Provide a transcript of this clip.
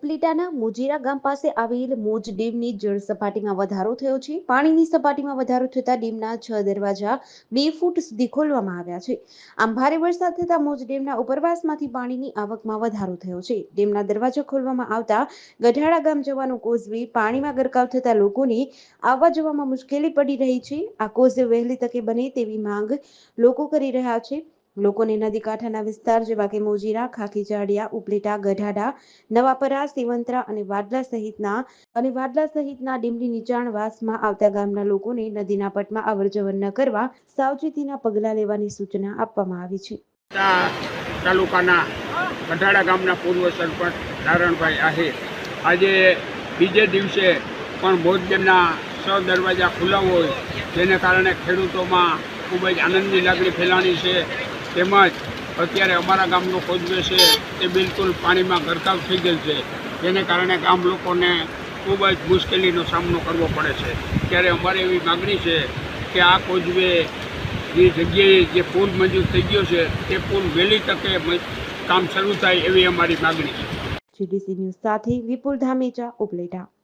ઉપલેટાના મોજીરા ગામ પાસે આવેલ મોજ ડેમની જળ સપાટીમાં વધારો થયો છે. પાણીની સપાટીમાં વધારો થતા ડેમના છ દરવાજા બે ફૂટ સુધી ખોલવામાં આવ્યા છે. આમ ભારે વરસાદ થતા મોજ ડેમના ઉપરવાસમાંથી પાણીની આવકમાં વધારો થયો છે. ડેમના દરવાજા ખોલવામાં આવતા ગઢાડા ગામ જવાનો કોઝવે પાણીમાં ગરકાવ થતા લોકોને આવવા જવામાં મુશ્કેલી પડી રહી છે. આ કોઝવે વહેલી તકે બને તેવી માંગ લોકો કરી રહ્યા છે. લોકોને નદી કાંઠાના વિસ્તાર જેવા કે મોજીરા, ખાખીજાડિયા, ઉપલેટા, ગઢાડા, નવાપરા, સેવંતરા અને વાડલા સહિતના અને વાડલા સહિતના ડીમડી નીચાણવાસમાં આવતા ગામના લોકોને નદીના પટમાં અવરજવર ન કરવા સાવચેતીના પગલાં લેવાની સૂચના આપવામાં આવી છે. તાલુકાના ગઢાડા ગામના પૂર્વ સરપંચ નારણભાઈ આહિર. આજે બીજે દિવસે પણ મોજ ડેમના દરવાજા ખુલ્લા હોય, જેને કારણે ખેડૂતોમાં ખૂબ જ આનંદની લાગણી ફેલાણી છે. તેમજ અત્યારે અમારા ગામનો કોજવે છે, તે બિલકુલ પાણીમાં ગરકાવ થઈ ગયેલ છે. જેને કારણે ગામ લોકોને ખૂબ જ મુશ્કેલીનો સામનો કરવો પડે છે. ત્યારે અમારે એવી માગણી છે કે આ કોજવે જે જગ્યાએ જે પુલ મંજૂર થઈ ગયો છે, તે પુલ વહેલી તકે કામ શરૂ થાય એવી અમારી માગણી છે. જીડીસી ન્યૂઝ સાથે વિપુલ ધામેચા ઉપલેટા.